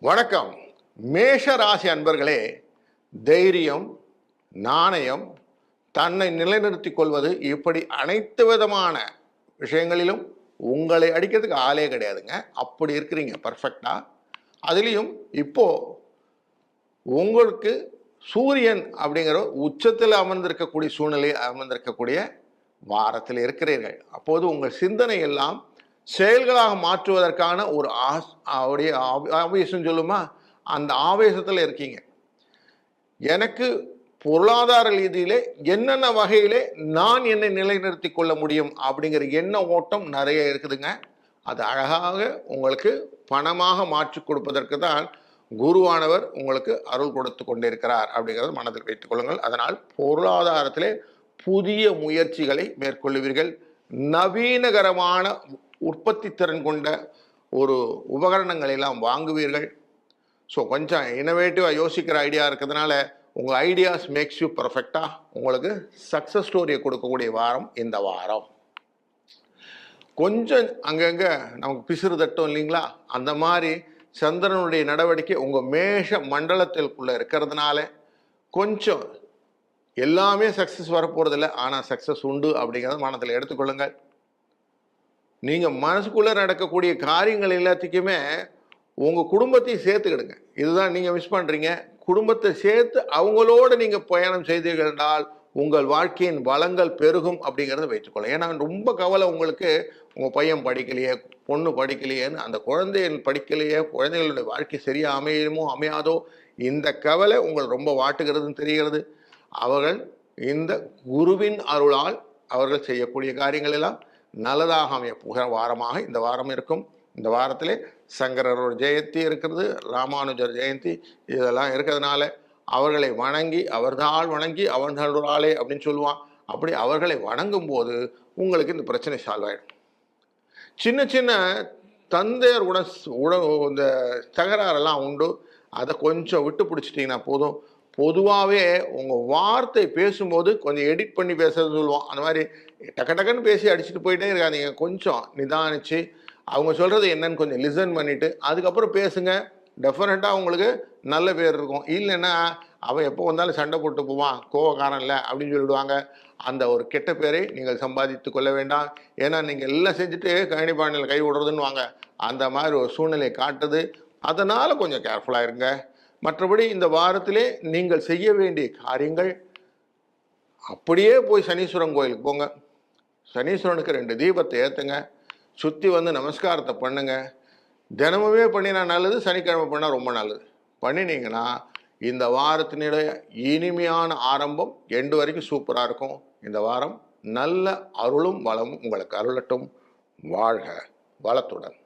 வணக்கம். மேஷ ராசி அன்பர்களே தைரியம் நாணயம் தன்னை நிலைநிறுத்திக் கொள்வது இப்படி அனைத்து விதமான விஷயங்களிலும் உங்களை அடிக்கிறதுக்கு ஆளே கிடையாதுங்க. அப்படி இருக்கிறீங்க பர்ஃபெக்டாக அதுலேயும் இப்போது உங்களுக்கு சூரியன் அப்படிங்கிற உச்சத்தில் அமர்ந்திருக்கக்கூடிய சூழ்நிலை அமர்ந்திருக்கக்கூடிய வாரத்தில் இருக்கிறீர்கள். அப்போது உங்கள் சிந்தனை எல்லாம் செயல்களாக மாற்றுவதற்கான ஒரு ஆஸ் அவருடைய ஆவேசம் சொல்லுமா? அந்த ஆவேசத்தில் இருக்கீங்க. எனக்கு பொருளாதார ரீதியிலே என்னென்ன வகையிலே நான் என்னை நிலைநிறுத்தி கொள்ள முடியும் அப்படிங்கிற எண்ண ஓட்டம் நிறைய இருக்குதுங்க. அது அழகாக உங்களுக்கு பணமாக மாற்றி கொடுப்பதற்கு தான் குருவானவர் உங்களுக்கு அருள் கொடுத்து கொண்டிருக்கிறார் அப்படிங்கிறத மனதில் வைத்துக் கொள்ளுங்கள். அதனால் பொருளாதாரத்திலே புதிய முயற்சிகளை மேற்கொள்ளுவீர்கள். நவீனகரமான உற்பத்தி திறன் கொண்ட ஒரு உபகரணங்கள் எல்லாம் வாங்குவீர்கள். ஸோ கொஞ்சம் இனோவேட்டிவாக யோசிக்கிற ஐடியா இருக்கிறதுனால உங்கள் ஐடியாஸ் மேக்ஸ் யூ பர்ஃபெக்டாக உங்களுக்கு சக்ஸஸ் ஸ்டோரியை கொடுக்கக்கூடிய வாரம் இந்த வாரம். கொஞ்சம் அங்கங்கே நமக்கு பிசுறு தட்டும் இல்லைங்களா? அந்த மாதிரி சந்திரனுடைய நடவடிக்கை உங்கள் மேஷ மண்டலத்திற்குள்ளே இருக்கிறதுனால கொஞ்சம் எல்லாமே சக்ஸஸ் வரப்போகிறதில்ல ஆனால் சக்ஸஸ் உண்டு அப்படிங்கிறத மனத்தில் எடுத்துக்கொள்ளுங்கள். நீங்கள் மனசுக்குள்ளே நடக்கக்கூடிய காரியங்கள் எல்லாத்துக்குமே உங்கள் குடும்பத்தையும் சேர்த்துக்கிடுங்க. இதுதான் நீங்கள் மிஸ் பண்ணுறீங்க குடும்பத்தை சேர்த்து அவங்களோட நீங்கள் பயணம் செய்தீர்கள் என்றால் உங்கள் வாழ்க்கையின் வளங்கள் பெருகும் அப்படிங்கிறத வைத்துக்கொள்ளும் ஏன்னா ரொம்ப கவலை உங்களுக்கு உங்கள் பையன் படிக்கலையே பொண்ணு படிக்கலையேன்னு அந்த குழந்தைகள் படிக்கலையே குழந்தைகளுடைய வாழ்க்கை சரியாக அமையுமோ அமையாதோ இந்த கவலை உங்கள் ரொம்ப வாட்டுகிறதுன்னு தெரிகிறது. அவர்கள் இந்த குருவின் அருளால் அவர்கள் செய்யக்கூடிய காரியங்கள் எல்லாம் நல்லதாக அமைய புகிற வாரமாக இந்த வாரம் இருக்கும். இந்த வாரத்திலே சங்கரரோட ஜெயந்தி இருக்கிறது ராமானுஜர் ஜெயந்தி இதெல்லாம் இருக்கிறதுனால அவர்களை வணங்கி அவர்தால் வணங்கி அவர்களாலே அப்படின்னு சொல்லுவான். அப்படி அவர்களை வணங்கும் போது உங்களுக்கு இந்த பிரச்சனை சால்வ் ஆகிடும் சின்ன சின்ன தந்தையர் உட உட இந்த தகராறெல்லாம் உண்டு. அதை கொஞ்சம் விட்டு பிடிச்சிட்டிங்கன்னா போதும். பொதுவாகவே உங்கள் வார்த்தை பேசும்போது கொஞ்சம் எடிட் பண்ணி பேசுறது சொல்லுவோம் அந்த மாதிரி டக்கு டக்குன்னு பேசி அடிச்சுட்டு போயிட்டே இருக்காதீங்க. கொஞ்சம் நிதானிச்சு அவங்க சொல்கிறது என்னன்னு கொஞ்சம் லிசன் பண்ணிவிட்டு அதுக்கப்புறம் பேசுங்க. டெஃபினட்டாக உங்களுக்கு நல்ல பேர் இருக்கும். இல்லைன்னா அவன் எப்போ வந்தாலும் சண்டை போட்டு போவான். கோவக்காரன் இல்லை அப்படின்னு சொல்லிடுவாங்க. அந்த ஒரு கெட்ட பேரை நீங்கள் சம்பாதித்து கொள்ள வேண்டாம். ஏன்னா நீங்கள் எல்லாம் செஞ்சுட்டு கணினி பாணியில் கை விடுறதுன்னு வாங்க அந்த மாதிரி ஒரு சூழ்நிலை காட்டுது. அதனால் கொஞ்சம் கேர்ஃபுல்லாக இருங்க. மற்றபடி இந்த வாரத்திலே நீங்கள் செய்ய வேண்டிய காரியங்கள் அப்படியே போய் சனீஸ்வரன் கோயிலுக்கு போங்க. சனீஸ்வரனுக்கு ரெண்டு தீபத்தை ஏற்றுங்க சுற்றி வந்து நமஸ்காரத்தை பண்ணுங்க. தினமுமே பண்ணினா நல்லது சனிக்கிழமை பண்ணால் ரொம்ப நல்லது. பண்ணினீங்கன்னா இந்த வாரத்தினுடைய இனிமையான ஆரம்பம் எண்டு வரைக்கும் சூப்பராக இருக்கும். இந்த வாரம் நல்ல அருளும் வளமும் உங்களுக்கு அருளட்டும். வாழ்க வளத்துடன்.